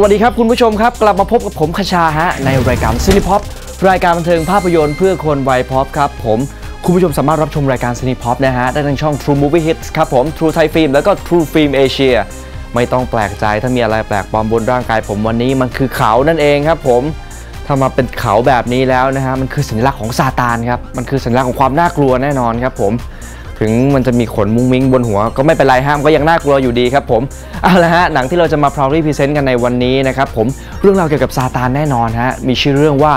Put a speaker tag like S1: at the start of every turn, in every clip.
S1: สวัสดีครับคุณผู้ชมครับ กลับมาพบกับผมคชาฮะในรายการซินิพ็อปรายการบันเทิงภาพยนตร์เพื่อคนวัยพ็อปครับผมคุณผู้ชมสามารถรับชมรายการซินิพ็อปนะฮะได้ทางช่อง True Movie Hits ครับผม True Thai Film แล้วก็ True Film Asia ไม่ต้องแปลกใจถ้ามีอะไรแปลกปลอมบนร่างกายผมวันนี้มันคือเขานั่นเองครับผมถ้ามาเป็นเขาแบบนี้แล้วนะฮะมันคือสัญลักษณ์ของซาตานครับมันคือสัญลักษณ์ของความน่ากลัวแน่นอนครับผม ถึงมันจะมีขนมุ้งมิ้งบนหัว ก็ไม่เป็นไรห้ามก็ยังน่ากลัวอยู่ดีครับผมเอาละฮะหนังที่เราจะมา proudly present กันในวันนี้นะครับผมเรื่องราวเกี่ยวกับซาตานแน่นอนฮะมีชื่อเรื่องว่า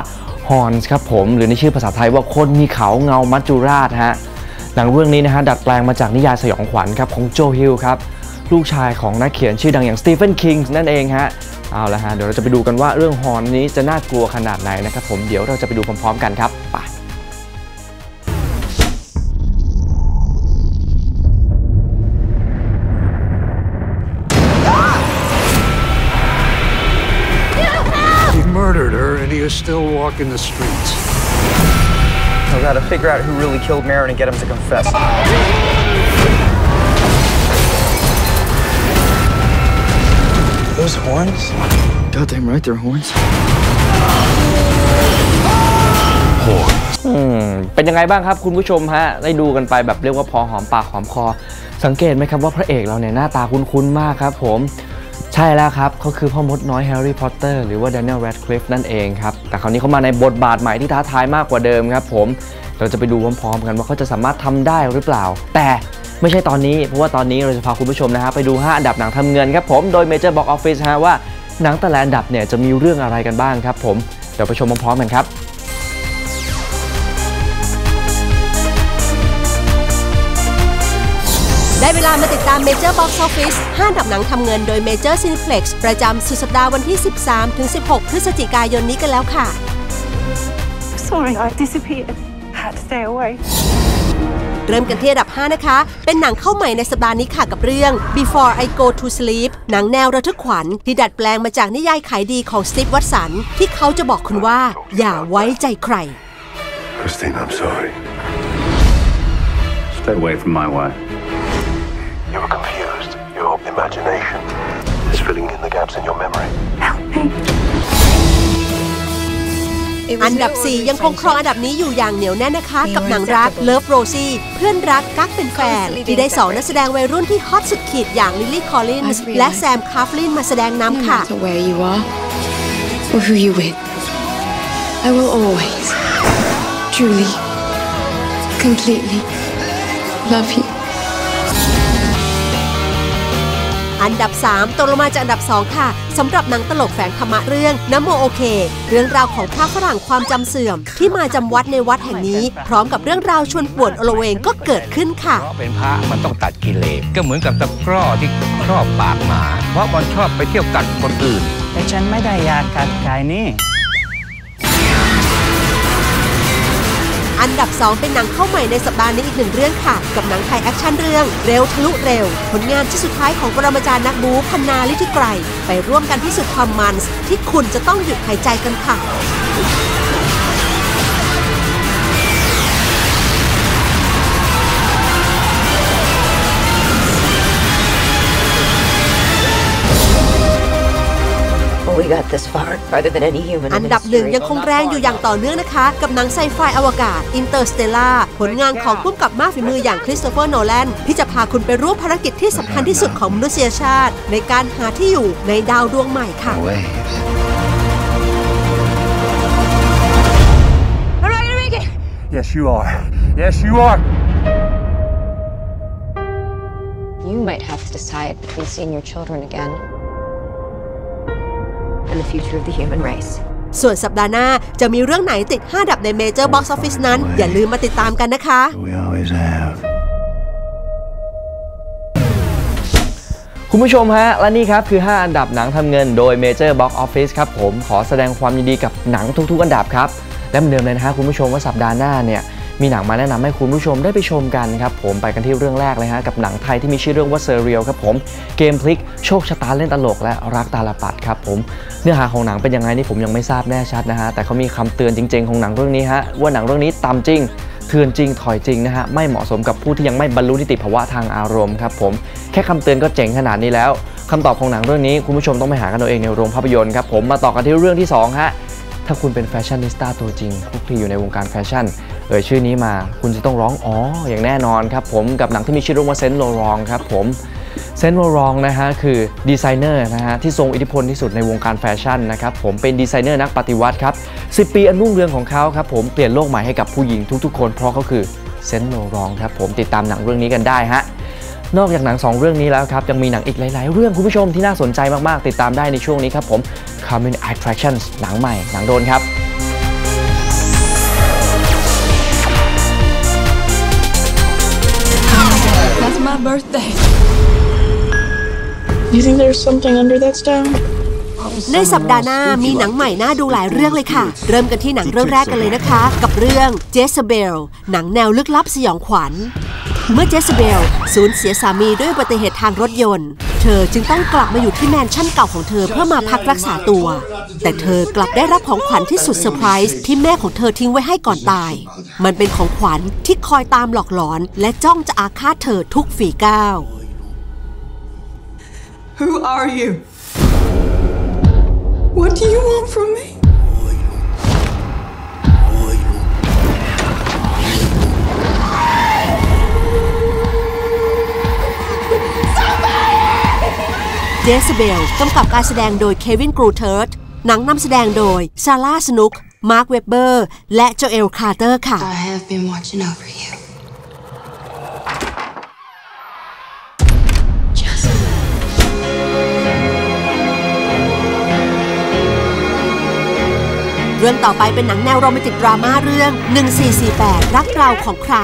S1: Horns ครับผมหรือในชื่อภาษาไทยว่าคนมีเขาเงามัจจุราชฮะหนังเรื่องนี้นะฮะดัดแปลงมาจากนิยายสยองขวัญครับของโจฮิลครับลูกชายของนักเขียนชื่อดังอย่างสตีเฟนคิงนั่นเองฮะเอาละฮะเดี๋ยวเราจะไปดูกันว่าเรื่องฮอนนี้จะน่ากลัวขนาดไหนนะครับผมเดี๋ยวเราจะไปดูพร้อมๆกันครับไป
S2: still walking the streets.
S3: We gotta figure out who really killed Marin and get him to confess. Those horns? Goddamn right, they're horns.
S1: อืมเป็นยังไงบ้างครับคุณผู้ชมฮะ ได้ดูกันไปแบบเรียกว่าพอหอมปากหอมคอ สังเกตไหมครับว่าพระเอกเราเนี่ยหน้าตาคุ้นๆมากครับผม ใช่แล้วครับเขาคือพ่อมดน้อยแฮร์รี่พอตเตอร์หรือว่า Daniel Radcliffe นั่นเองครับ แต่คราวนี้เขามาในบทบาทใหม่ที่ท้าทายมากกว่าเดิมครับผมเราจะไปดูพร้อมๆกันว่าเขาจะสามารถทำได้หรือเปล่า แต่ไม่ใช่ตอนนี้ เพราะว่าตอนนี้เราจะพาคุณผู้ชมนะฮะไปดู 5 อันดับหนังทำเงินครับผมโดย Major Box Office ฮะว่าหนังแต่ละอันดับเนี่ยจะมีเรื่องอะไรกันบ้างครับผมเดี๋ยวไปชมพร้อมๆกันครับ
S4: ได้เวลามา ดตาม Major Box Office 5อันดับหนังทำเงินโดย Major Cineplex ประจำสุดสัปดาห์วันที่ 13-16 พฤศจิกายนนี้กันแล้วค่ะ
S5: Sorry, I disappeared. Had to stay away.
S4: เริ่มกันที่อันดับ 5 นะคะ เป็นหนังเข้าใหม่ในสัปดาห์นี้ค่ะกับเรื่อง Before I Go to Sleep หนังแนวระทึกขวัญที่ดัดแปลงมาจากนิยายขายดีของสตีฟวัตสัน ที่เขาจะบอกคุณว่า อย่าไว้ใจใคร
S6: Christine, I'm sorry.
S7: Stay away from my wife.
S6: You were confused. Your imagination is filling in the gaps in your memory.
S5: Help me.
S4: อันดับ 4 ยังคงครองอันดับนี้อยู่อย่างเหนียวแน่นนะคะ กับหนังรัก Love Rosie เพื่อนรักกักเป็นแฟน ที่ได้สองนักแสดงวัยรุ่นที่ฮอตสุดขีดอย่างลิลลี่คอลลินส์และแซมคาฟลินมาแสดง
S8: No
S4: นำค่ะ
S8: matter where you are or who you're with, I will always, truly, completely love you.
S4: อันดับ 3ตกลงมาจากอันดับ 2 ค่ะสำหรับหนังตลกแฝงธรรมะเรื่องน้ำโมโอเค เรื่องราวของพระฝรั่งความจำเสื่อม ที่มาจำวัดในวัดแห่งนี้ พร้อมกับเรื่องราวชวนปวดโอละเวงก็เกิดขึ้นค่ะ
S9: เพราะเป็นพระมันต้องตัดกิเลสก็เหมือนกับตะกร้อที่ครอบปากหมา เพราะมันชอบไปเที่ยวกัดคนอื่น
S3: แต่ฉันไม่ได้อยากกัดใครนี่
S4: อันดับ 2 เป็นหนังเข้าใหม่ในสัปดาห์นี้อีกหนึ่งเรื่องค่ะ กับหนังไทยแอคชั่นเรื่อง เร็วทะลุเร็ว ผลงานที่สุดท้ายของปรมาจารย์นักบูพันนาลิทิไกร ไปร่วมกันพิสูจน์ความมันที่คุณจะต้องหยุดหายใจกันค่ะ อัน
S10: in
S4: ดับหนึ่ง
S10: history.
S4: ยังคงแรงอยู่อย่างต่อเนื่องนะคะ กับหนังไซไฟอวกาศ Interstellar ผลงานของผู้กำกับมากฝีมืออย่างคริสโตเฟอร์โนแลนที่จะพาคุณไปร่วมภารกิจที่สำคัญที่สุดของมนุษยชาติ ในการหาที่อยู่ในดาวดวงใหม่ค่ะ
S7: Waves.
S5: Am I gonna make it?
S2: Yes, you are. Yes, you are.
S8: You might have to decide between seeing your children again
S10: And the future of the human race.
S4: ส่วนสัปดาห์หน้า จะมีเรื่องไหนติด5อันดับในเมเจอร์บ็อกซ์ออฟฟิศนั้น อย่าลืมมาติดตามกันนะคะ
S6: We always have.
S1: คุณผู้ชมฮะ และนี่ครับคือ 5 อันดับหนังทำเงินโดย Major Box Office ครับผมขอแสดงความยินดีกับหนังทุกๆ อันดับครับ และเหมือนเดิมเลยนะฮะคุณผู้ชมว่าสัปดาห์หน้าเนี่ย มีหนังมาแนะนำให้คุณผู้ชมได้ไปชมกันครับผมไปกันที่เรื่องแรกเลยฮะกับหนังไทยที่มีชื่อเรื่องว่าเซเรียลครับผมเกมพลิกโชคชะตาเล่นตลกและรักตาลปัดครับผมเนื้อหาของหนังเป็นยังไงนี่ผมยังไม่ทราบแน่ชัดนะฮะแต่เขามีคำเตือนจริง ๆ ของหนังเรื่องนี้ฮะว่าหนังเรื่องนี้ตามจริงเถื่อนจริงถอยจริงนะฮะไม่เหมาะสมกับผู้ที่ยังไม่บรรลุนิติภาวะทางอารมณ์ครับผมแค่คำเตือนก็เจ๋งขนาดนี้แล้วคำตอบของหนังเรื่องนี้คุณผู้ชมต้องไปหากันเอาเองในโรงภาพยนตร์ครับผมมาต่อกันที่เรื่องที่สองฮะถ้าคุณเป็นแฟชั่นนิสต้าตัวจริงคุกคลีอยู่ในวงการแฟชั่น เอ่ยชื่อนี้มา คุณจะต้องร้องอ๋ออย่างแน่นอนครับผมกับหนังที่มีชื่อเรื่องว่าเซนต์โลรองครับผมเซนต์โลรองนะฮะคือดีไซเนอร์นะฮะที่ทรงอิทธิพลที่สุดในวงการแฟชั่นนะครับผมเป็นดีไซเนอร์นักปฏิวัติครับ10 ปีอันรุ่งเรืองของเขาครับผมเปลี่ยนโลกใหม่ให้กับผู้หญิงทุกๆ คนเพราะเขาคือเซนต์โลรองครับผมติดตามหนังเรื่องนี้กันได้ฮะนอกจากหนัง 2 เรื่องนี้แล้วครับยังมีหนังอีกหลาย ๆ เรื่องคุณผู้ชมที่น่าสนใจมาก ๆ ติดตามได้ในช่วงนี้ครับผม Common Attractions หนังใหม่หนังโดนครับ
S8: my birthday.
S5: You think there's something under that stone?
S4: ในสัปดาห์หน้ามีหนังใหม่น่าดูหลายเรื่องเลยค่ะ เริ่มกันที่หนังเรื่องแรกกันเลยนะคะ กับเรื่อง Jezebel หนังแนวลึกลับสยองขวัญ เมื่อเจสเบลสูญเสียสามีด้วยอุบัติเหตุทางรถยนต์ เธอจึงต้องกลับมาอยู่ที่แมนชั่นเก่าของเธอเพื่อมาพักรักษาตัว แต่เธอกลับได้รับของขวัญที่สุดเซอร์ไพรส์ที่แม่ของเธอทิ้งไว้ให้ก่อนตาย มันเป็นของขวัญที่คอยตามหลอกหลอน และจ้องจะอาฆาตเธอทุกฝีก้าว
S8: Who are you? What do you want from me?
S4: J e s e b e l กำกับการแสดงโดยเควินกรูเทิร์ดหนังนำแสดงโดยซาร่าสนุก มาร์คเวเบอร์ และโจเอลคาร์เตอร์ค่ะ
S8: I have been watching over you. Jezebel.
S4: เรื่องต่อไปเป็นหนังแนวโรแมนติกดราม่าเรื่อง 1448 รักเราของใคร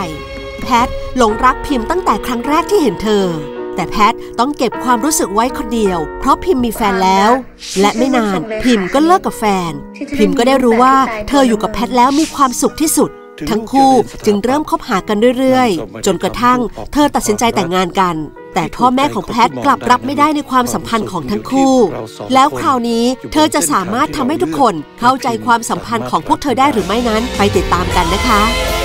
S4: แพทหลงรักพิมพ์ตั้งแต่ครั้งแรกที่เห็นเธอ แต่แพทต้องเก็บความรู้สึกไว้คนเดียว เพราะพิมพ์มีแฟนแล้ว และไม่นานพิมพ์ก็เลิกกับแฟน พิมพ์ก็ได้รู้ว่า เธออยู่กับแพทแล้วมีความสุขที่สุด ทั้งคู่จึงเริ่มคบหากันเรื่อยๆ จนกระทั่ง เธอตัดสินใจแต่งงานกันแต่พ่อแม่ของแพทกลับรับไม่ได้ในความสัมพันธ์ของทั้งคู่ แล้วคราวนี้เธอจะสามารถทำให้ทุกคนเข้าใจความสัมพันธ์ของพวกเธอได้หรือไม่นั้น ไปติดตามกันนะคะ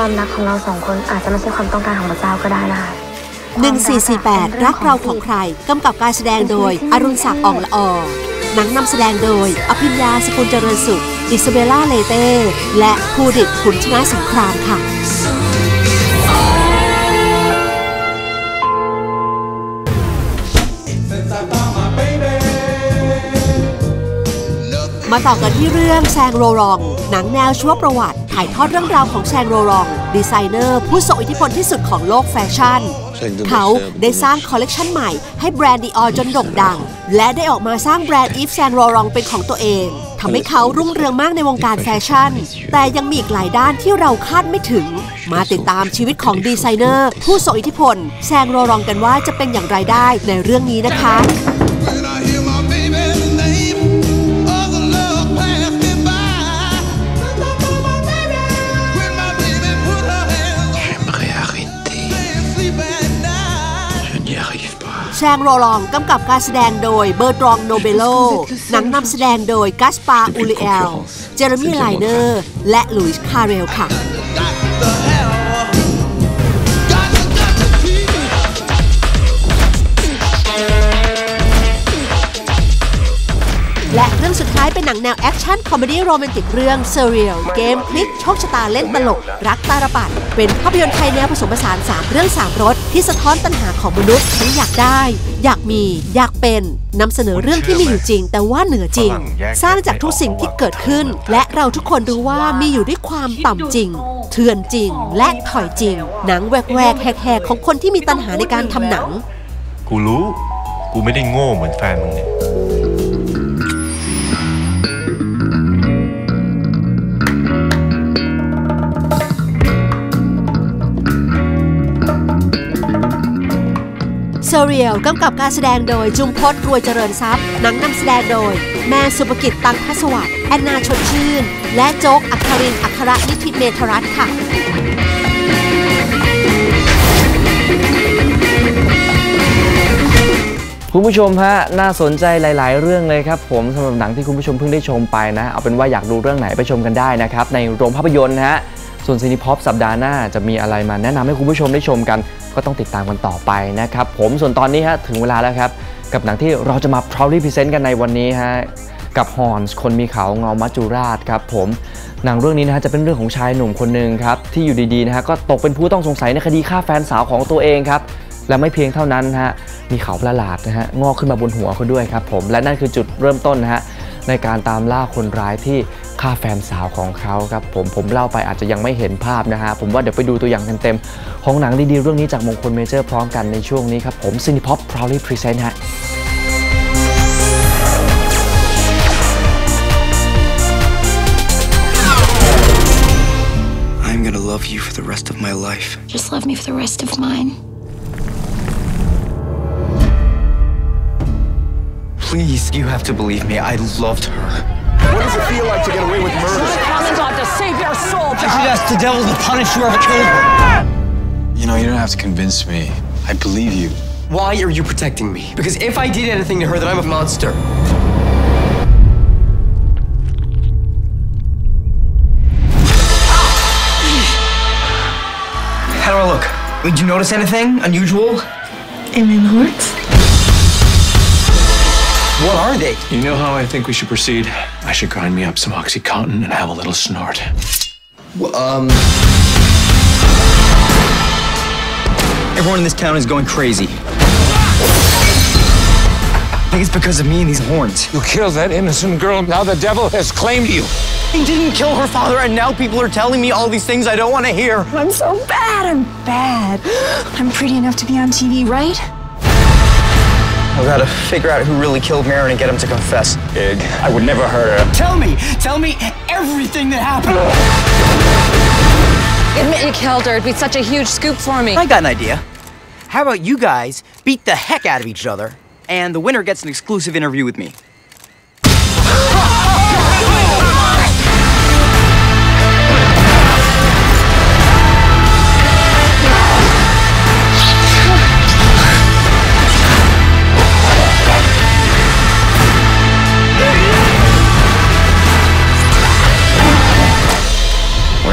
S5: ความรักของเราสองคนอาจจะไม่ใช่ความต้องการของพระเจ้าก็ได้นะคะ
S4: 1448 รักเราของใคร กำกับการแสดงโดย อรุณศักดิ์อ่องละออหนังนำแสดงโดย อภิญญาสกุลเจริญสุข อิสเบลล่าเลเต้ และภูดิตขุนชนะสงครามค่ะ มาต่อกันที่เรื่องแซงโรรอง หนังแนวชีวประวัติ ถ่ายทอดเรื่องราวของแซงโรรอง ดีไซเนอร์ ผู้ทรงอิทธิพลที่สุดของโลกแฟชั่น เขาได้สร้างคอลเลกชันใหม่ให้แบรนด์ดีออจนโด่งดัง และได้ออกมาสร้างแบรนด์อีฟแซงโรรองเป็นของตัวเองทำให้เขารุ่งเรืองมากในวงการแฟชั่น แต่ยังมีอีกหลายด้านที่เราคาดไม่ถึง มาติดตามชีวิตของดีไซเนอร์ ผู้ทรงอิทธิพลแซงโรรองกันว่าจะเป็นอย่างไรได้ในเรื่องนี้นะคะ แชงโรลองกำกับการแสดงโดยเบอร์ตรองโนเบโล หนังนำแสดงโดยกัสปา อูริเอล เจอร์มี่ไลเนอร์ และลุยส์คาร์เรลค่ะ รื่องสุดท้ายเป็นหนังแนวแอคชั่นคอมเมดี้โรแมนติกเรื่อง Surreal เกมพลิกโชคชะตาเล่นตลก รักตาระปัด เป็นภาพยนตร์ไทยแนวผสมผสาน 3 เรื่อง 3รสที่สะท้อนปัญหาของมนุษย์ทั้งอยากได้ อยากมี อยากเป็นนำเสนอเรื่องที่มีอยู่จริง แต่ว่าเหนือจริง สร้างจากทุกสิ่งที่เกิดขึ้น และเราทุกคนรู้ว่ามีอยู่ด้วยความต่ำจริง เถื่อนจริง และถอยจริง หนังแหวกๆแหกๆของคนที่มีตัณหาในการทำหนัง
S11: กูรู้ กูไม่ได้โง่เหมือนแฟนมึงเนี่ย
S4: เซเรียลกำกับการแสดงโดยจุมพจน์รวยเจริญทรัพย์ หนังนำแสดงโดย แม่สุภกิจตังคสวัสด์แอนนาชดชื่น และโจ๊กอัครินอัครนิติเมธรัตน์ค่ะ
S1: คุณผู้ชมฮะน่าสนใจหลาย ๆ เรื่องเลยครับผมสำหรับหนังที่คุณผู้ชมเพิ่งได้ชมไปนะ เอาเป็นว่าอยากดูเรื่องไหนไปชมกันได้นะครับ ในโรงภาพยนตร์นะฮะส่วนซีนิพอปสัปดาห์หน้าจะมีอะไรมาแนะนำให้คุณผู้ชมได้ชมกัน ก็ต้องติดตามกันต่อไปนะครับ ผมส่วนตอนนี้ฮะถึงเวลาแล้วครับ กับหนังที่เราจะมา proudly present กันในวันนี้ฮะกับฮอนส์คนมีเขาเงามัจจุราชครับผมหนังเรื่องนี้นะฮะจะเป็นเรื่องของชายหนุ่มคนหนึ่งครับที่อยู่ดีๆนะฮะก็ตกเป็นผู้ต้องสงสัยในคดีฆ่าแฟนสาวของตัวเองครับและไม่เพียงเท่านั้นฮะมีเขาประหลาดนะฮะงอกขึ้นมาบนหัวเขาด้วยครับผมและนั่นคือจุดเริ่มต้นนะฮะ ในการตามล่าคนร้ายที่ฆ่าแฟนสาวของเขาครับผมผมเล่าไปอาจจะยังไม่เห็นภาพนะฮะผมว่าเดี๋ยวไปดูตัวอย่างเต็มๆของหนังดีๆเรื่องนี้จากมงคลเมเจอร์พร้อมกันในช่วงนี้ครับผม Cinepop Proudly Present ฮะ
S12: I'm gonna love you for the rest of my life.
S8: Just love me for the rest of mine.
S12: Please, you have to believe me. I loved her.
S13: What does it feel like to get away with murder?
S14: Commandant to save your soul.
S12: I should ask the devil to punish whoever killed her.
S15: You know, you don't have to convince me. I believe you.
S12: Why are you protecting me? Because if I did anything to her, then I'm a monster. How do I look? Did you notice anything unusual?
S8: Alien hordes?
S12: What are they?
S15: You know how I think we should proceed? I should grind me up some Oxycontin and have a little snort.
S12: Well, um. Everyone in this town is going crazy. I think it's because of me and these horns.
S9: You killed that innocent girl. Now the devil has claimed you.
S12: He didn't kill her father, and now people are telling me all these things I don't want to hear.
S5: I'm so bad. I'm bad. I'm pretty enough to be on TV, right?
S3: I've got to figure out who really killed Marin and get him to confess.
S9: Ig, I would never hurt her.
S12: Tell me, tell me everything that happened.
S14: Admit you killed her. It'd be such a huge scoop for me.
S16: I got an idea. How about you guys beat the heck out of each other, and the winner gets an exclusive interview with me?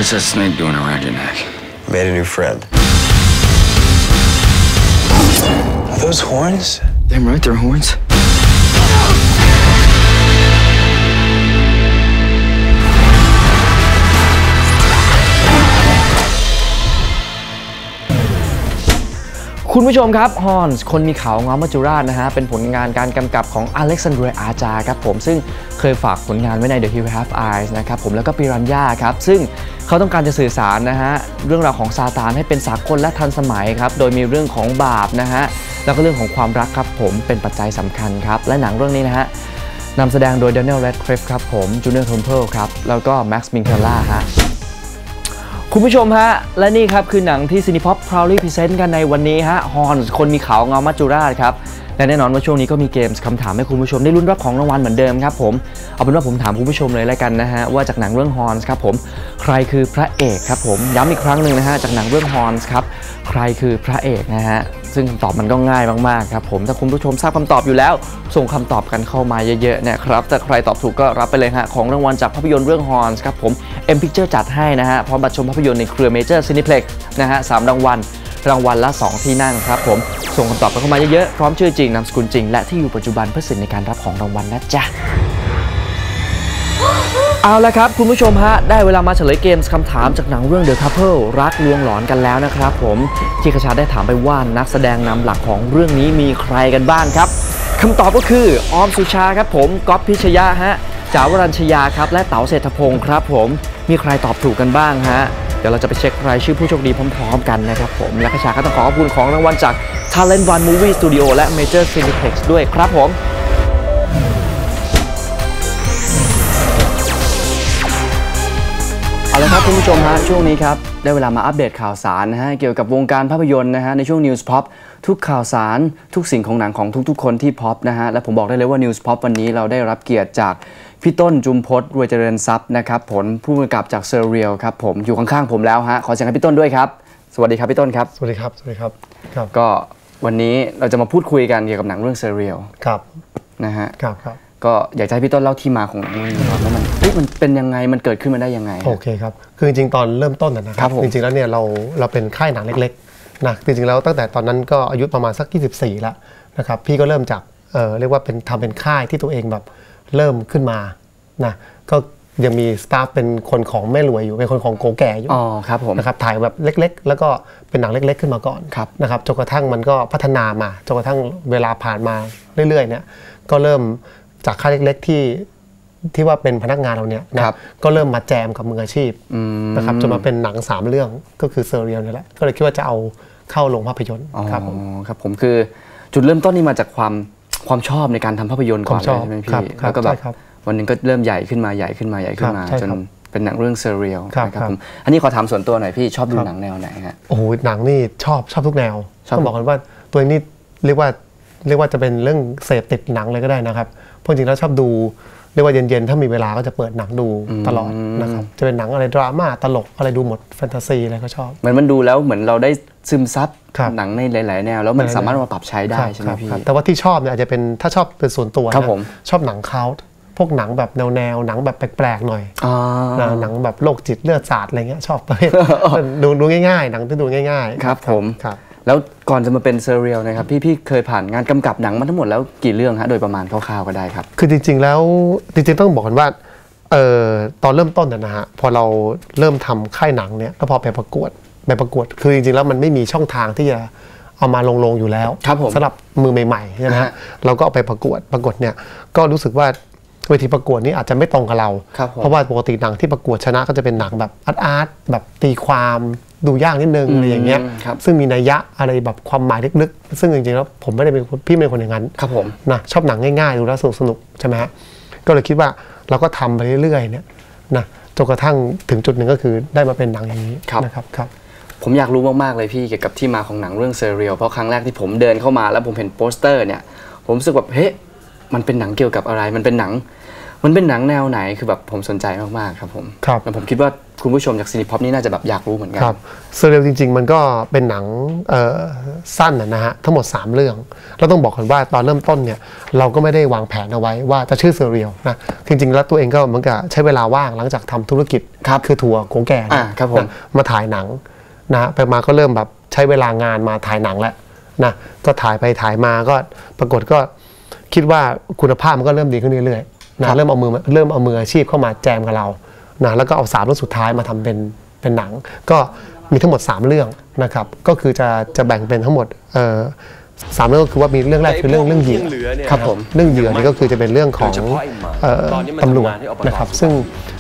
S15: What's that snake doing around your neck?
S3: Made a new friend.
S15: Are those horns?
S12: Damn right, they're horns.
S1: คุณผู้ชมครับฮอนส์คนมีเขาเงามัจจุราชนะฮะ เป็นผลงานการกำกับของอเล็กซานเดรอาจาครับผม ซึ่งเคยฝากผลงานไว้ใน The Hill Have Eyes นะครับผมแล้วก็ปิรันย่าครับ ซึ่ง เขาต้องการจะสื่อสารนะฮะเรื่องราวของซาตานให้เป็นสากลและทันสมัยครับโดยมีเรื่องของบาปนะฮะแล้วก็เรื่องของความรักครับผมเป็นปัจจัยสำคัญครับและหนังเรื่องนี้นะฮะนำแสดงโดย Daniel Radcliffe ครับผมจูเนียร์ทอมเพลครับแล้วก็แม็กซ์มิงเคลล่าฮะ คุณผู้ชมฮะ และนี่ครับคือหนังที่ Cinepop Proudly Present กันในวันนี้ฮะฮอนคนมีเขาเงามัจจุราชครับ และแน่นอนว่าช่วงนี้ก็มีเกมส์คำถามให้คุณผู้ชมได้ลุ้นรับของรางวัลเหมือนเดิมครับผม เอาเป็นว่าผมถามคุณผู้ชมเลยแล้วกันนะฮะ ว่าจากหนังเรื่องฮอนส์ครับผม ใครคือพระเอกครับผม ย้ำอีกครั้งหนึ่งนะฮะจากหนังเรื่องฮอนส์ครับ ใครคือพระเอกนะฮะ ซึ่งคำตอบมันก็ง่ายมากๆครับผมถ้าคุณผู้ชมทราบคำตอบอยู่แล้ว ส่งคำตอบกันเข้ามาเยอะๆเนี่ยครับแต่ใครตอบถูกก็รับไปเลยฮะของรางวัลจากภาพยนตร์เรื่องฮอนส์ครับผม M Picture จัดให้นะฮะพร้อมบัตรชมภาพยนตร์ในเครือ Major Cineplex นะฮะสามรางวัลรางวัลละ 2 ที่นั่งครับผม ส่งคำตอบกันเข้ามาเยอะๆ พร้อมชื่อจริง นามสกุลจริง และที่อยู่ปัจจุบันเพื่อสิทธิ์ในการรับของรางวัลนะจ๊ะ เอาละครับ คุณผู้ชมฮะ ได้เวลามาเฉลยเกมส์คำถามจากหนังเรื่อง The Couple รักลวงหลอนกันแล้วนะครับผมที่คชาได้ถามไปว่านักแสดงนำหลักของเรื่องนี้มีใครกันบ้างครับคำตอบก็คือออมสุชาครับผมก๊อฟพิชยะฮะจ๋าวรัญชยาครับและเต๋าเศรษฐพงศ์ครับผมมีใครตอบถูกกันบ้างฮะเดี๋ยวเราจะไปเช็ครายชื่อผู้โชคดีพร้อมๆกันนะครับผมและคชาก็ต้องขอขอบคุณของรางวัลจาก Talent One Movie Studio และ Major Cineplex ด้วยครับผม ครับคุณผู้ชมฮะช่วงนี้ครับ ได้เวลามาอัปเดตข่าวสารนะฮะเกี่ยวกับวงการภาพยนตร์นะฮะในช่วง News Pop ทุกข่าวสารทุกสิ่งของหนังของทุกๆ คนที่ Pop นะฮะและผมบอกได้เลยว่า News Pop วันนี้เราได้รับเกียรติจากพี่ต้นจุมพศรวยเจริญทรัพย์นะครับผลผู้กำกับจากเซอร์เรียลครับผมอยู่ข้างๆผมแล้วฮะขอเสียงให้พี่ต้นด้วยครับ สวัสดีครับพี่ต้นครับ
S17: สวัสดีครับ สวัสดีครับครับ
S1: ก็วันนี้เราจะมาพูดคุยกันเกี่ยวกับหนังเรื่องเซอร์เรียล
S17: ครับ
S1: นะฮะ
S17: ครับครับ
S18: ก็อยากจะให้พี่ต้นเล่าที่มาของหนังเรื่องนี้ก่อนว่ามันเอ้ยมันเป็นยังไงมันเกิดขึ้นมาได้ยังไง
S17: โอเคครับ คือจริงๆ ตอนเริ่มต้นนะนะค
S18: ครั
S17: รั
S18: บบผม
S17: จริงๆ แล้วเนี่ยเราเราเป็นค่ายหนังเล็กๆนะจริงๆ แล้วตั้งแต่ตอนนั้นก็อายุประมาณสัก 24แล้วนะครับพี่ก็เริ่มจากเออเรียกว่าเป็นทำเป็นค่ายที่ตัวเองแบบเริ่มขึ้นมานะก็ยังมีสตาฟเป็นคนของแม่รวยอยู่เป็นคนของโกแก่อยู่
S18: อ๋อครับผม
S17: นะครับถ่ายแบบเล็กๆ แล้วก็เป็นหนังเล็ก ๆ ขึ้นมาก่อน
S18: ครับ
S17: นะครับจนกระทั่งมันก็พัฒนามาจนกระทั่งเวลาผ่านมาเรื่อยๆเนี่ยก็เริ่ม จากค่ายเล็ก ๆที่ที่ว่าเป็นพนักงานเราเนี่ยนะครับก็เริ่มมาแจมกับมืออาชีพ
S18: อืม
S17: นะครับจนมาเป็นหนังสามเรื่องก็คือเซอร์เรียลนี่แหละก็เลยคิดว่าจะเอาเข้าโรงภาพยนตร์
S18: อ๋อ
S17: ครับผม
S18: ครับผมคือจุดเริ่มต้นนี่มาจากความความชอบในการทำภาพยนตร์ก่อน
S17: ความชอบ
S18: เลยใช่ไหม
S17: ครั
S18: พี่
S17: บครับ
S18: แล้วก็แบบ
S17: ใช่ครับ
S18: วันหนึงก็เริ่มใหญ่ขึ้นมาใหญ่ขึ้นมาใหญ่ขึ้นมา
S17: ครับใช่
S18: จน
S17: ครับ
S18: เป็นหนังเรื่องเซเรียล
S17: ครับ
S18: นะครับ
S17: ครับ
S18: ผมอันนี้ขอถามส่วนตัวหน่อยพี่ชอบดู
S17: ครับ
S18: หนังแนวไหนฮะ
S17: โอ้โหหนังนี่ชอบชอบทุกแนว
S18: ชอบ
S17: ต้องบอกกันว่าตัวเองนี่เรียกว่าเรียกว่าจะเป็นเรื่องเสพติดหนังเลยก็ได้นะครับ เพราะจริงๆแล้วชอบดูเรียกว่าเย็นๆ ถ้ามีเวลาก็จะเปิดหนังดูตลอดนะครับ จะเป็นหนังอะไรดราม่าตลกอะไรดูหมดแฟนตาซีอะไรก็ชอบ
S18: เหมือนมันดูแล้วเหมือนเราได้ซึมซับ
S17: ครับ
S18: หนังในหลาย ๆ แนว แล้วมัน
S17: หลายๆ
S18: สามารถเอามาปรับใช้ได้
S17: ครับ
S18: ใช่ไหม
S17: ครับ
S18: พี่
S17: ครับแต่ว่าที่ชอบเนี่ยอาจจะเป็นถ้าชอบเป็นส่วนตัวนะครับ
S18: ผม
S17: ชอบหนังเขาพวกหนังแบบแนวๆหนังแบบแปลกๆหน่อย
S18: อ่า
S17: นะหนังแบบโรคจิตเลือดสาดอะไรเงี้ยชอบประเภทดูดูง่ายๆ หนังที่ดูง่าย ๆ
S18: ครับผม
S17: ครับ
S18: แล้วก่อนจะมาเป็นเซเรียลนะครับพี่พี่เคยผ่านงานกำกับหนังมาทั้งหมดแล้วกี่เรื่องฮะโดยประมาณคร่าวๆก็ได้ครับ
S17: คือจริง ๆ แล้วจริงๆต้องบอกกันว่าเอ่อตอนเริ่มต้นนะนะฮะพอเราเริ่มทำค่ายหนังเนี่ยก็พอไปประกวดไปประกวด คือจริงๆแล้วมันไม่มีช่องทางที่จะเอามาลงลงอยู่แล้ว
S18: ครับผม
S17: สำหรับมือใหม่ๆใช่ไหม
S18: ฮะ
S17: ฮะเราก็เอาไปประกวดประกวดเนี่ยก็รู้สึกว่าเวทีประกวดนี้อาจจะไม่ตรงกับเรา
S18: ครับผม
S17: เพราะว่าปกติหนังที่ประกวดชนะก็จะเป็นหนังแบบอาร์ตอาร์ตแบบตีความ ดูยากนิดนึงอะไรอย่างเงี้ย
S18: ครับ
S17: ซึ่งมีนัยยะอะไรแบบความหมายลึกๆ ซึ่งจริงๆแล้วผมไม่ได้เป็นคนพี่ไม่เป็นคนอย่างนั้น
S18: ครับผม
S17: นะชอบหนังง่ายๆดูแล้วสนุกสนุกๆใช่ไหมฮะก็เลยคิดว่าเราก็ทำไปเรื่อยๆเนี่ยนะจนกระทั่งถึงจุดหนึ่งก็คือได้มาเป็นหนังอย่างนี้
S18: ครับ
S17: นะครับครับ
S18: ผมอยากรู้มากๆเลยพี่เกี่ยวกับที่มาของหนังเรื่องเซเรียลเพราะครั้งแรกที่ผมเดินเข้ามาแล้วผมเห็นโปสเตอร์เนี่ยผมรู้สึกแบบเฮ้ยมันเป็นหนังเกี่ยวกับอะไร มันเป็นหนัง มันเป็นหนังแนวไหนคือแบบผมสนใจมากๆครับผม
S17: ครับ
S18: แล้วผมคิดว่าคุณผู้ชมจากซีนิพ็อปนี่น่าจะแบบอยากรู้เหมือนกัน
S17: ครับเซเรียลจริง ๆ มันก็เป็นหนังเอ่อสั้นนะนะฮะทั้งหมด 3 เรื่องเราต้องบอกก่อนว่าตอนเริ่มต้นเนี่ยเราก็ไม่ได้วางแผนเอาไว้ว่าจะชื่อเซเรียลนะจริง ๆ แล้วตัวเองก็เหมือนกับใช้เวลาว่างหลังจากทำธุรกิจ
S18: ครับ
S17: คือทัวร์โกงแก่เนี่ย
S18: อ่าครับผม
S17: นะมาถ่ายหนังนะฮะไปมาก็เริ่มแบบใช้เวลางานมาถ่ายหนังแล้วนะก็ถ่ายไปถ่ายมาก็ปรากฏก็คิดว่าคุณภาพมันก็เริ่มดีขึ้นเรื่อยๆ นะเริ่มเอามือเริ่มเอามืออาชีพเข้ามาแจมกับเรานะแล้วก็เอาสามเรื่องสุดท้ายมาทำเป็นเป็นหนัง ก็มีทั้งหมด 3 เรื่องนะครับ ก็คือจะจะแบ่งเป็นทั้งหมดเอ่อสามเรื่องก็คือว่ามีเรื่องแรกคือเรื่องเรื่องเหยื่อ
S18: ครับผม
S17: เรื่องเหยื่อนี่ก็คือจะเป็นเรื่องของเอ่อตำรวจนะครับซึ่ง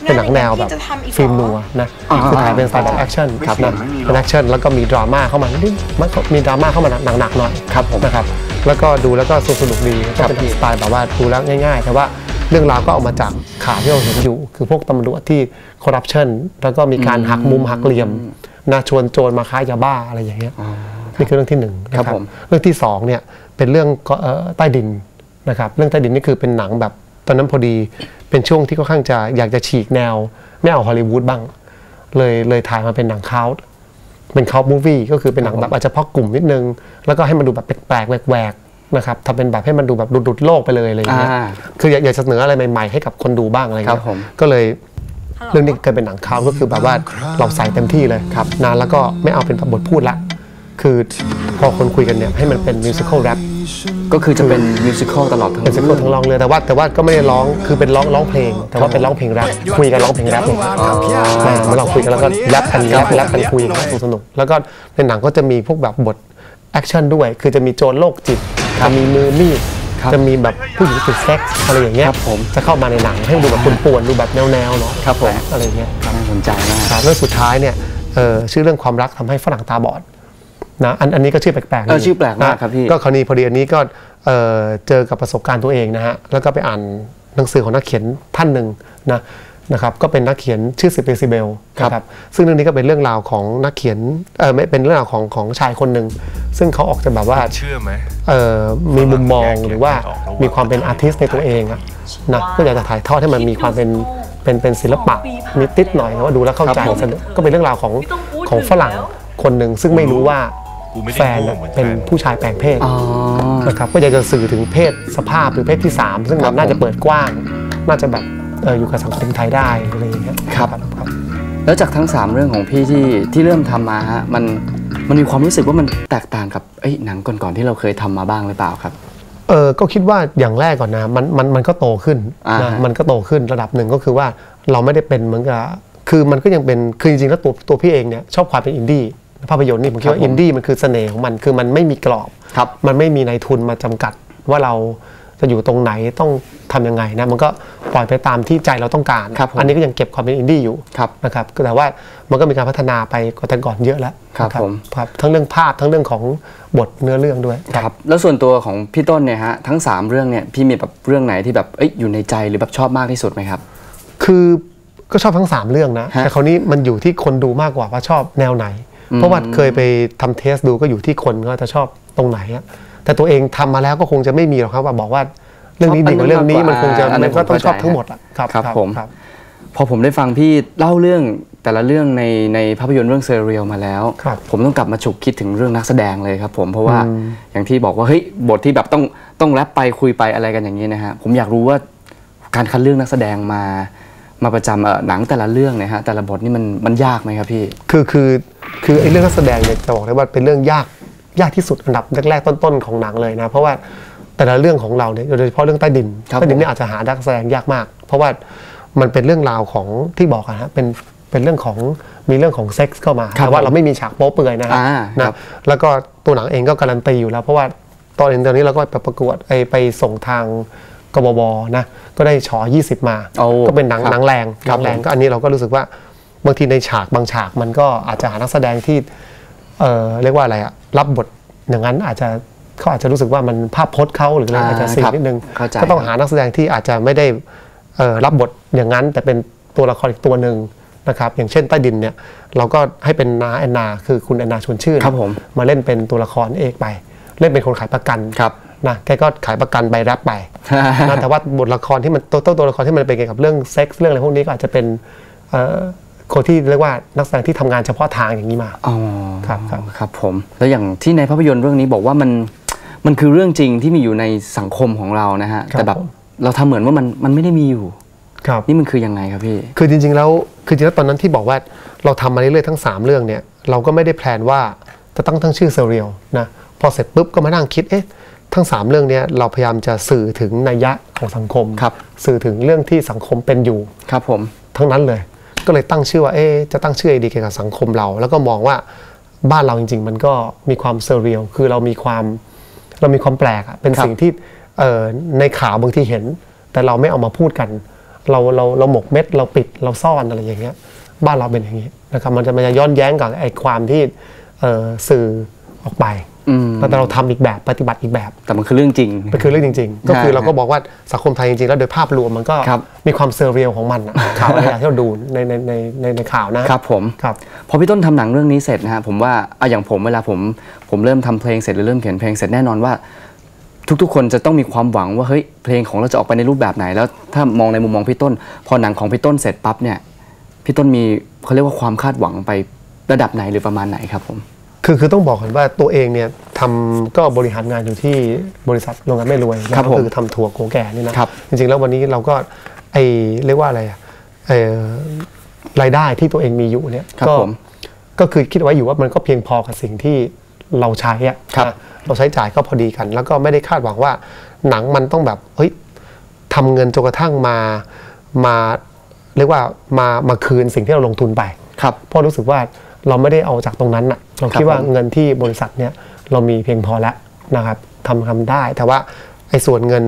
S17: เป็นหนังแนวแบบฟิล์มนัวนะ
S18: อ่า
S17: คือถ่ายเป็นสไตล์แบบแอคชั่นครับนะเป็นแอคชั่นแล้วก็มีดราม่าเข้ามานิดมันก็มีดราม่าเข้ามาหนักๆหน่อย
S18: ครับผม
S17: นะครับแล้วก็ดูแล้วก็สนุกดีก็เป็นสไตล์แบบว่าดูแล้วง่าย ๆ แต่ว่า เรื่องราวก็เอามาจากข่าวที่เราเห็นอยู่ คือพวกตำรวจที่คอร์รัปชันแล้วก็มีการหักมุมหักเหลี่ยมนะชวนโจรมาค้ายาบ้าอะไรอย่างเงี้ยนี่คือเรื่องที่หนึ่งนะค
S18: ครั
S17: รั
S18: บบผม
S17: เรื่องที่สองเนี่ยเป็นเรื่องก็เอ่อใต้ดินนะครับเรื่องใต้ดินนี่คือเป็นหนังแบบตอนนั้นพอดีเป็นช่วงที่ค่อนข้างจะอยากจะฉีกแนว ไม่เอาฮอลลีวูดบ้าง เลยเลยถ่ายมาเป็นหนังคาวเป็นคาวมูฟี่ก็คือเป็นหนังแบบอาจจะเฉพาะกลุ่มนิดนึง แล้วก็ให้มันดูแบบแปลกๆแหวกๆ นะครับทำเป็นแบบให้มันดูแบบดุดๆโลกไปเลยอะไรอย่างเงี้ย
S18: อ่า
S17: คืออยากอยากจะเสนออะไรใหม่ๆให้กับคนดูบ้างอะไร
S18: ครั
S17: เงี้
S18: บ
S17: ย
S18: ผม
S17: ก็เลยเรื่องนี้เกิดเป็นหนังคาวก็คือแบบว่าเราใส่เต็มที่เลยครับนะแล้วก็ไม่เอาเป็นบทพูดละคือพอคนคุยกันเนี่ยให้มันเป็นมิวสิควลแรป
S18: ก็คือจะเป็นมิวสิควลตลอดทั้ง
S17: เป็นมิวสิควลทั้งร้องเลยแต่ว่าแต่ว่าก็ไม่ได้ร้องคือเป็นร้องร้องเพลง แต่ว่าเป็นร้องเพลงแรปคุยกันร้องเพลงแรปเนี่ยใช่เมื่อเราคุยกันแล้วก็แรปกันแรปแรปกันคุยกันสนุกๆแล้วก็ในหนังก็จะมีพวกแบบบท แอคชั่นด้วย คือจะมีโจรโรคจิตจะมีมือมีด
S18: ครับ
S17: จะมีแบบผู้หญิงติดเซ็กซ์อะไรอย่างเงี้ย
S18: ครับผม
S17: จะเข้ามาในหนังให้ดูแบบป่วนๆดูแบบแนวๆเนาะ
S18: ครับผม
S17: อะไรอย่างเงี้ยครับ
S18: น่าสนใจมาก
S17: ครับเรื่องสุดท้ายเนี่ยเออชื่อเรื่องความรักทำให้ฝรั่งตาบอดนะอันอันนี้ก็ชื่อแปลกๆ
S18: เออชื่อแปลกมาก
S17: นะครับ
S18: พี่
S17: ก็คราวนี้พอดีอันนี้ก็เอ่อเจอกับประสบการณ์ตัวเองนะฮะแล้วก็ไปอ่านหนังสือของนักเขียนท่านหนึ่งนะ นะครับก็เป็นนักเขียนชื่อสิบเดซิเบลนะครับซึ่งเรื่องนี้ก็เป็นเรื่องราวของนักเขียนเออไม่เป็นเรื่องราวของของชายคนหนึ่งซึ่งเขาออกจะแบบว่า
S11: เชื่อไหม
S17: เอ่อมีมุมมองหรือว่ามีความเป็นอาร์ติสในตัวเองอะนะก็อยากจะถ่ายทอดให้มันมีความเป็นเป็นเป็นศิลปะนิดติดหน่อยแต่ว่าดูแล้วเข้าใจ
S18: ครับผม
S17: สนุกก็เป็นเรื่องราวของของฝรั่งคนหนึ่งซึ่งไม่รู้ว่า
S11: ไม่ได้
S17: แฟน
S11: โง่
S17: อะ
S11: เหมือนแฟน
S17: เป็นผู้ชายแปลงเพศ
S18: อ๋อ
S17: นะครับก็อยากจะสื่อถึงเพศสภาพหรือเพศที่ 3 ซึ่ง
S18: ครั
S17: มั
S18: บ
S17: นน่าจะ
S18: ผม
S17: เปิดกว้างน่าจะแบบเอออยู่กับสังคมไทยได้อะไรอย่างเงี้ย
S18: ครับ
S17: ครับ
S18: แล้วจากทั้ง 3 เรื่องของพี่ที่ที่เริ่มทำมาฮะมันมันมีความรู้สึกว่ามันแตกต่างกับเอ้ยหนังก่อนๆที่เราเคยทำมาบ้างหรือเปล่าครับ
S17: เออก็คิดว่าอย่างแรกก่อนนะมันมันมันก็โตขึ้น
S18: อ่า
S17: นะ
S18: ฮะ
S17: มันก็โตขึ้นระดับหนึ่งก็คือว่าเราไม่ได้เป็นเหมือนกับคือมันก็ยังเป็นคือจริงๆแล้วตัวตัวพี่เองเนี่ยชอบความเป็นอินดี้ภาพยนตร์นี่ผมคิดว่าอินดี้มันคือเสน่ห์ของมันคือมันไม่มีกรอบ
S18: ครับ
S17: มันไม่มีนายทุนมาจำกัดว่าเรา จะอยู่ตรงไหนต้องทำยังไงนะมันก็ปล่อยไปตามที่ใจเราต้องการ
S18: ครับผม
S17: อันนี้ก็ยังเก็บความเป็นอินดี้อยู่
S18: ครับ
S17: นะครับก็แต่ว่ามันก็มีการพัฒนาไปกว่าแต่ก่อนเยอะแล้ว
S18: ครับ
S17: นะ
S18: ผม
S17: ครับทั้งเรื่องภาพทั้งเรื่องของบทเนื้อเรื่องด้วย
S18: ครับแล้วส่วนตัวของพี่ต้นเนี่ยฮะทั้ง 3 เรื่องเนี่ยพี่มีแบบเรื่องไหนที่แบบเอ้ยอยู่ในใจหรือแบบชอบมากที่สุดไหมครับ
S17: คือก็ชอบทั้ง 3 เรื่องนะ
S18: ฮะ
S17: แต่คราวนี้มันอยู่ที่คนดูมากกว่าว่าชอบแนวไหน
S18: อืม
S17: เพราะว่าเคยไปทำเทสดูก็อยู่ที่คนว่าจะชอบตรงไหนอะ แต่ตัวเองทำมาแล้วก็คงจะไม่มีหรอกครับว่าบอกว่าเรื่องนี้ดีกว่าเรื่องนี้มันคงจะ
S18: อันนั้
S17: มันนก็ต้อง
S18: ผมเข้าใจ
S17: ชอบทั้งหมดอะครับ
S18: ครับผม
S17: ครับ
S18: พอผมได้ฟังพี่เล่าเรื่องแต่ละเรื่องในในภาพยนตร์เรื่องเซเรียลมาแล้ว
S17: ครับ
S18: ผมต้องกลับมาฉุกคิดถึงเรื่องนักแสดงเลยครับผมเพราะว่า
S17: อืม
S18: อย่างที่บอกว่าเฮ้ยบทที่แบบต้องต้องแรปไปคุยไปอะไรกันอย่างนี้นะฮะผมอยากรู้ว่าการคัดเลือกนักแสดงมามาประจำเอ่อหนังแต่ละเรื่องเนี่ยฮะแต่ละบทนี่มันมันยากไหมครับพี่
S17: คือคือคือไอ้เรื่องนักแสดงเนี่ยจะบอกได้ว่าเป็นเรื่องยาก ยากที่สุดอันดับแรกๆต้นๆของหนังเลยนะ เพราะว่าแต่ละเรื่องของเราเนี่ยโดยเฉพาะเรื่องใต้ดิน
S18: ครับ
S17: ใต้ดิน
S18: ผม
S17: เนี่ยอาจจะหานักแสดงยากมาก เพราะว่ามันเป็นเรื่องราวของที่บอกอะฮะเป็นเป็นเรื่องของมีเรื่องของเซ็กส์เข้ามา
S18: ครับ
S17: แต่ว่า
S18: ผม
S17: เราไม่มีฉากโป๊เปลือยนะฮะ
S18: อ่าครั
S17: นะ
S18: บ
S17: แล้วก็ตัวหนังเองก็การันตีอยู่แล้ว เพราะว่าตอนนี้ตอนนี้เราก็ไปประกวดไอไปส่งทางกบวนะก็ได้ชอ20 มา
S18: โอ้
S17: ก็เป็นหนัง
S18: ครับ
S17: หนังแรงห
S18: ครั
S17: นั
S18: บ
S17: งแรง
S18: ผม
S17: ก็อันนี้เราก็รู้สึกว่าบางทีในฉากบางฉากมันก็อาจจะหานักแสดงที่เออเรียกว่าอะไรอะ รับบทอย่างนั้นอาจจะเขาอาจจะรู้สึกว่ามันภาพพจน์เขาหรืออะไร
S18: อ่า
S17: อาจจะสิ่ง
S18: ครับ
S17: นิดนึง
S18: เข้าใจ
S17: ก็ต้องหานักแสดงที่อาจจะไม่ได้เอ่อรับบทอย่างนั้น แต่เป็นตัวละครอีกตัวหนึ่งนะครับอย่างเช่นใต้ดินเนี่ยเราก็ให้เป็นนาแอนนา คือคุณแอนนาชวนชื่น
S18: ครับผม
S17: มาเล่นเป็นตัวละครเอกไป เล่นเป็นคนขายประกัน
S18: ครับ
S17: นะแกก็ขายประกันใบรับไปนะแต่ว่าบทละครที่มันตัวตัวตัวละครที่มันเป็นเกี่ยวกับเรื่องเซ็กส์เรื่องอะไรพวกนี้ก็อาจจะเป็นเอ่อ คนที่เรียกว่านักแสดงที่ทำงานเฉพาะทางอย่างนี้มา
S18: อ๋อ
S17: ครับครับ
S18: ครับผมแล้วอย่างที่ในภาพยนตร์เรื่องนี้บอกว่ามันมันคือเรื่องจริงที่มีอยู่ในสังคมของเรานะฮะ
S17: ครับ
S18: แต่แบบ
S17: ผม
S18: เราทำเหมือนว่ามันมันไม่ได้มีอยู่
S17: ครับ
S18: นี่มันคือยังไงครับพี่
S17: คือจริง ๆ แล้วคือจริงๆแล้วตอนนั้นที่บอกว่าเราทำมาเรื่อยๆทั้ง 3 เรื่องเนี่ยเราก็ไม่ได้แพลนว่าจะตั้งทั้งชื่อเซเรียลนะพอเสร็จปุ๊บก็มานั่งคิดเอ๊ะทั้ง 3 เรื่องเนี้ยเราพยายามจะสื่อถึงนัยยะของสังคม
S18: ครับ
S17: สื่อถึงเรื่องที่สังคมเป็นอยู่
S18: ครับผม
S17: ทั้งนั้นเลย ก็เลยตั้งชื่อว่าเอ๊ะจะตั้งชื่ออะไรดีเกี่ยวกับสังคมเรา แล้วก็มองว่าบ้านเราจริง ๆ มันก็มีความเซเรียลคือเรามีความเรามีความแปลกอะเป็น
S18: ครับ
S17: สิ่งที่เอ่อในข่าวบางทีเห็น แต่เราไม่เอามาพูดกัน เราเราเราหมกเม็ดเราปิดเราซ่อนอะไรอย่างเงี้ยบ้านเราเป็นอย่างนี้นะครับมันจะมันจะย้อนแย้งกับไอ้ความที่เอ่อสื่อ ออกไป
S18: อืม
S17: แต่เราทำอีกแบบปฏิบัติอีกแบบ
S18: แต่มันคือเรื่องจริง
S17: มันคือเรื่องจริง ๆ ก็คือ
S18: ใช่
S17: เราก็บอกว่าสังคมไทยจริงๆแล้วโดยภาพรวมมันก็
S18: ครับ
S17: มีความเซอร์เรียลของมันอะข่าวอะไรที่เราดูในในในในในข่าวนะครับ
S18: ผม
S17: ครับ
S18: พอพี่ต้นทำหนังเรื่องนี้เสร็จนะฮะผมว่าอะอย่างผมเวลาผมผมเริ่มทำเพลงเสร็จหรือเริ่มเขียนเพลงเสร็จแน่นอนว่า ทุกๆ คนจะต้องมีความหวังว่าเฮ้ยเพลงของเราจะออกไปในรูปแบบไหน แล้วถ้ามองในมุมมองพี่ต้น พอหนังของพี่ต้นเสร็จปั๊บเนี่ยพี่ต้นมีเขาเรียกว่าความคาดหวังไประดับไหนหรือประมาณไหนครับผม
S17: คือคือต้องบอกก่อนว่าตัวเองเนี่ยทำก็บริหารงานอยู่ที่บริษัทโรงงานไม่รวยนะครับ
S18: ผม
S17: ก็คือทำถั่วโกแก่นี่นะครับ จริงๆแล้ววันนี้เราก็ไอเรียกว่าอะไรอะเอ่อรายได้ที่ตัวเองมีอยู่เนี่ย
S18: ครับ
S17: ก็
S18: ผม
S17: ก็คือคิดไว้อยู่ว่ามันก็เพียงพอกับสิ่งที่เราใช้อะ
S18: ครับ
S17: นะเราใช้จ่ายก็พอดีกัน แล้วก็ไม่ได้คาดหวังว่าหนังมันต้องแบบเฮ้ยทำเงินจนกระทั่งมามาเรียกว่ามามาคืนสิ่งที่เราลงทุนไป
S18: ครับ
S17: เพราะรู้สึกว่า เราไม่ได้เอาจากตรงนั้นอะเราคิดว่า
S18: ผม
S17: เงินที่บริษัทเนี่ยเรามีเพียงพอแล้วนะครับทำทำได้ แต่ว่าไอ้ส่วนเงิน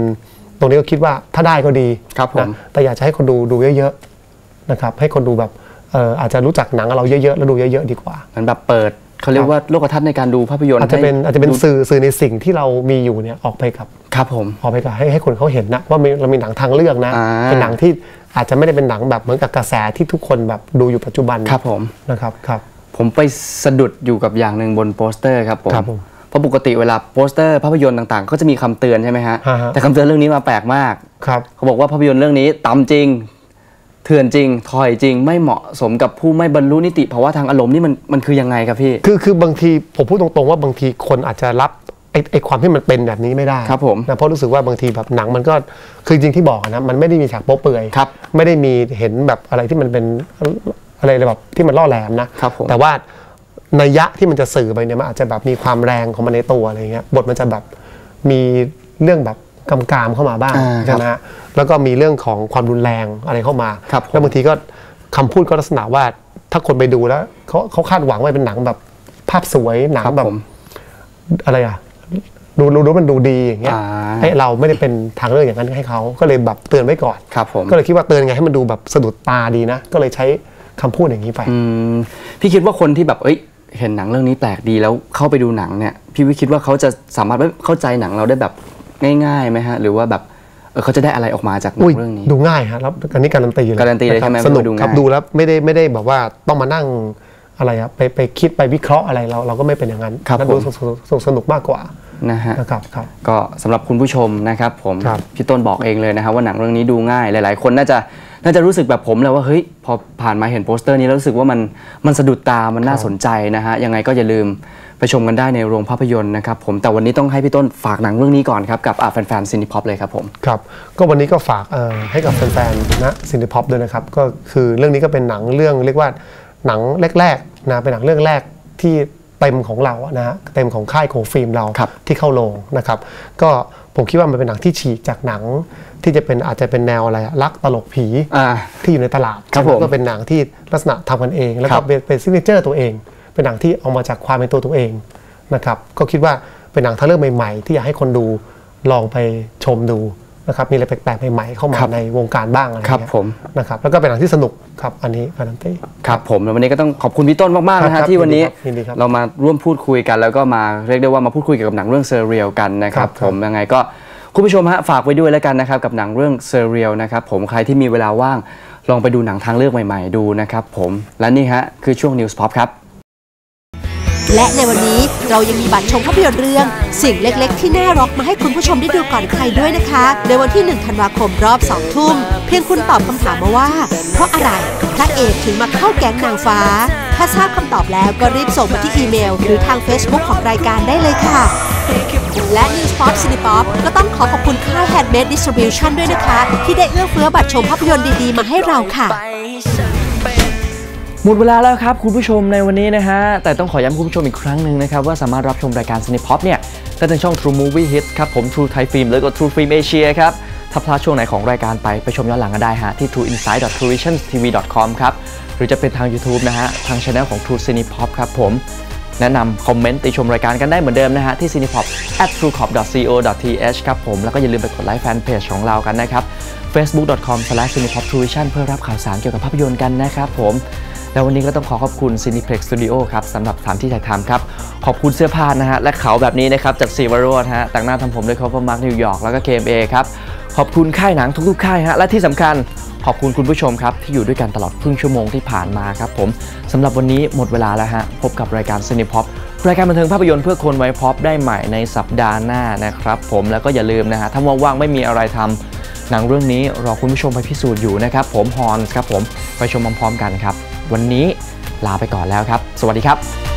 S17: ตรงนี้ก็คิดว่าถ้าได้ก็ดี
S18: ครับผม
S17: นะแต่อยากจะให้คนดูดูเยอะๆนะครับ ให้คนดูแบบเอ่ออาจจะรู้จักหนังเราเยอะๆแล้วดูเยอะๆดีกว่า
S18: เหมือนแบบเปิดเขาเรียกว่าโลกทัศน์ในการดูภาพยนตร์
S17: อาจจะเป็น
S18: ให้
S17: อาจจะเป็น
S18: ดู
S17: สื่อสื่อในสิ่งที่เรามีอยู่เนี่ยออกไปกับ
S18: ครับผม
S17: ออกไปกับให้ให้คนเขาเห็นนะว่ามีเรามีหนังทางเลือกนะ
S18: อ่า
S17: เป็นหนังที่อาจจะไม่ได้เป็นหนังแบบเหมือนกับกระแสที่ทุกคนแบบดูอยู่ปัจจุบัน
S18: ครับผม
S17: นะครับครับ
S18: ผมไปสะดุดอยู่กับอย่างหนึ่งบนโปสเตอร์ครับผม
S17: ครับผม
S18: เพราะปกติเวลาโปสเตอร์ภาพยนตร์ต่างๆ ก็จะมีคำเตือนใช่ไหมฮะ
S17: ฮะฮะ
S18: แต่คำเตือนเรื่องนี้มาแปลกมาก
S17: ครับ
S18: เขาบอกว่าภาพยนตร์เรื่องนี้ต่ำจริง
S1: เถื่อนจริงถอยจริง ไม่เหมาะสมกับผู้ไม่บรรลุนิติภาวะทางอารมณ์นี่มันมันคือยังไงครับพี่
S17: คือคือบางทีผมพูดตรงๆว่าบางทีคนอาจจะรับไอ้ไอ้ความที่มันเป็นแบบนี้ไม่ได้
S1: ครับผม
S17: นะเพราะรู้สึกว่าบางทีแบบหนังมันก็คือจริงที่บอกอะนะมันไม่ได้มีฉากโป๊เปลือย
S1: ครับ
S17: ไม่ได้มีเห็นแบบอะไรที่มันเป็น อะไรแบบที่มันล่อแหลมนะครับ
S1: ผม
S17: แต่ว่านัยยะที่มันจะสื่อไปเนี่ยมันอาจจะแบบมีความแรงของมันในตัวอะไรเงี้ยบทมันจะแบบมีเรื่องแบบกำกามเข้ามาบ้าง
S1: อ่า
S17: ใช่ไหมฮะแล้วก็มีเรื่องของความรุนแรงอะไรเข้ามา
S1: ครับผม
S17: แล้วบางทีก็คำพูดก็ลักษณะว่าถ้าคนไปดูแล้วเขาเขาคาดหวังว่าเป็นหนังแบบภาพสวยหนัง
S1: ครับ
S17: แบบ
S1: ผม
S17: อะไรอะดูดูดูมันดูดีอย่างเงี้ย
S1: อ่า
S17: ไอ้เราไม่ได้เป็นทางเลือกอย่างนั้นให้เขาก็เลยแบบเตือนไว้ก่อน
S1: ครับผม
S17: ก็เลยคิดว่าเตือนไงให้มันดูแบบสะดุดตาดีนะ ก็เลยใช้ คำพูดอย่างนี้ไป
S1: อืมพี่คิดว่าคนที่แบบเอ้ยเห็นหนังเรื่องนี้แปลกดีแล้วเข้าไปดูหนังเนี่ยพี่วิคิดว่าเขาจะสามารถเข้าใจหนังเราได้แบบง่ายๆไหมฮะ หรือว่าแบบเออเขาจะได้อะไรออกมาจากหนั
S17: อุ้ย
S1: งเรื่องนี้
S17: ดูง่ายฮะแล้วอันนี้การันตีเลย
S1: การันตีเลยะ
S17: คบ
S1: ใช่ไหม
S17: สนุก
S1: ว่าดู
S17: ครับ
S1: ง่าย
S17: ดูแล้วไม่ได้ไม่ได้แบบว่าต้องมานั่งอะไรอะไปไปคิดไปวิเคราะห์อะไรเราเราก็ไม่เป็นอย่างนั้น
S1: ครับ
S17: แล้ว
S1: ผม
S17: ดูสนุกสนุกสนุกมากกว่า
S1: นะฮะ
S17: นะครับครับ
S1: ก็สำหรับคุณผู้ชมนะครับ ผมพี่ต้นบอกเองเลยนะครับว่าหนังเรื่องนี้ดูง่าย หลาย ๆ คนน่าจะ น่าจะรู้สึกแบบผมแหล้วว่าเฮ้ยพอผ่านมาเห็นโปสเตอร์นี้แล้วรู้สึกว่ามันมันสะดุดตามันน่าสนใจนะฮะยังไงก็อย่าลืมไปชมกันได้ในโรงภาพยนตร์นะครับผมแต่วันนี้ต้องให้พี่ต้นฝากหนังเรื่องนี้ก่อนครับกับอ่าแฟนๆซินิพ็อปเลยครับผม
S17: ครับก็วันนี้ก็ฝากเอ่อให้กับแฟนๆนะซินิพ็อปด้วยนะครับก็คือเรื่องนี้ก็เป็นหนังเรื่องเรียกว่าหนังแรกๆนะเป็นหนังเรื่องแรกที่เต็มของเราอะนะฮะเต็มของค่ายโคฟิล์มเราที่เข้าโรงนะครับ ก็ ผมคิดว่ามันเป็นหนังที่ฉีกจากหนัง ที่จะเป็นอาจจะเป็นแนวอะไรอะรักตลกผี
S1: อ่า
S17: ที่อยู่ในตลาด
S1: ครับ
S17: ใช่ไห
S1: ผม
S17: ก็เป็นหนังที่ลักษณะทำกันเอง แล้ว
S1: ครั
S17: ก็
S1: บ
S17: เป็นเป็นซิกเนเจอร์ตัวเอง เป็นหนังที่เอามาจากความเป็นตัวตัวเองนะครับก็คิดว่าเป็นหนังทางเรื่องใหม่ ๆ ที่อยากให้คนดูลองไปชมดู นะครับมีอะไรแปลกๆใหม่ๆเข้ามา
S1: ครับ
S17: ในวงการบ้างอะไร
S1: ครับ
S17: เงี้ย
S1: ผม
S17: นะครับแล้วก็เป็นหนังที่สนุกครับอันนี้การันตี
S1: ครับผมแล้ววันนี้ก็ต้องขอบคุณพี่ต้นมากๆนะ
S17: ครั
S1: ฮะ
S17: บ
S1: ที่วันนี้
S17: ยินดีครับ
S1: เรามาร่วมพูดคุยกัน แล้วก็มาเรียกได้ว่ามาพูดคุยเกี่ยวกับหนังเรื่องเซเรียลกันนะครับ
S17: ครับ
S1: ผมยังไงก็คุณผู้ชมฮะฝากไว้ด้วยแล้วกันนะครับกับหนังเรื่องเซเรียลนะครับผมใครที่มีเวลาว่างลองไปดูหนังทางเลือกใหม่ ๆ ดูนะครับผมและนี่ฮะคือช่วง News Pop ครับ
S4: และในวันนี้เรายังมีบัตรชมภาพยนตร์เรื่อง สิ่งเล็กๆ ที่น่ารักมาให้คุณผู้ชมได้ดูก่อนใครด้วยนะคะ ในวันที่ 1 ธันวาคมรอบ 2 ทุ่ม เพียงคุณตอบคำถามมาว่า เพราะอะไรพระเอกถึงมาเข้าแก๊งนางฟ้า ถ้าทราบคำตอบแล้วก็รีบส่งมาที่อีเมล หรือทาง Facebook ของรายการได้เลยค่ะ และ News Pop c i n e Pop ก็ต้องขอขอบคุณค่าย Handmade Distribution ด้วยนะคะ ที่ได้เอื้อเฟื้อบัตรชมภาพยนตร์ดีๆ มาให้เราค่ะ
S1: หมดเวลาแล้วครับคุณผู้ชมในวันนี้นะฮะ แต่ต้องขอย้ำคุณผู้ชมอีกครั้งหนึ่งนะครับ ว่าสามารถรับชมรายการ Cine Pop เนี่ยได้ทางช่อง True Movie Hits ครับผม True Thai Film แล้วก็ True Film Asia ครับ ถ้าพลาดช่วงไหนของรายการไป ไปชมย้อนหลังกันได้ฮะ ที่ trueinsight.truevisiontv.com ครับ หรือจะเป็นทาง YouTube นะฮะ ทางช anel ของ True Cine Pop ครับผม แนะนำคอมเมนต์ติชมรายการกันได้เหมือนเดิมนะฮะที่ cinepop at truecop.co.th ครับผมแล้วก็อย่าลืมไปกดไลค์แฟนเพจของเรากันนะครับ facebook.com/cinepoptruevision เพื่อรับข่าวสารเกี่ยวกับภาพยนตร์กันนะครับผม แล้ววันนี้ก็ต้องขอขอบคุณ Cineplex Studio ครับสำหรับสถานที่ถ่ายทำครับ ขอบคุณเสื้อผ้านะฮะ และเขาแบบนี้นะครับ จากซีวารนฮะแต่งหน้าทำผมด้วย Cover Mark New York แล้วก็ KMA ครับ ขอบคุณค่ายหนังทุกๆค่ายฮะและที่สำคัญขอบคุณคุณผู้ชมครับ ที่อยู่ด้วยกันตลอดครึ่งชั่วโมงที่ผ่านมาครับผมสำหรับวันนี้หมดเวลาแล้วฮะพบกับรายการ Cinepop รายการบันเทิงภาพยนตร์เพื่อคนไว้พอปได้ใหม่ในสัปดาห์หน้านะครับผมแล้วก็อย่าลืมนะฮะถ้าว่างๆไม่มีอะไรทำหนังเรื่องนี้รอคุณผู้ชมไปพิสูจน์อยู่นะครับผมฮอนครับผมไปชมพร้อมๆกันครับ วันนี้ลาไปก่อนแล้วครับ สวัสดีครับ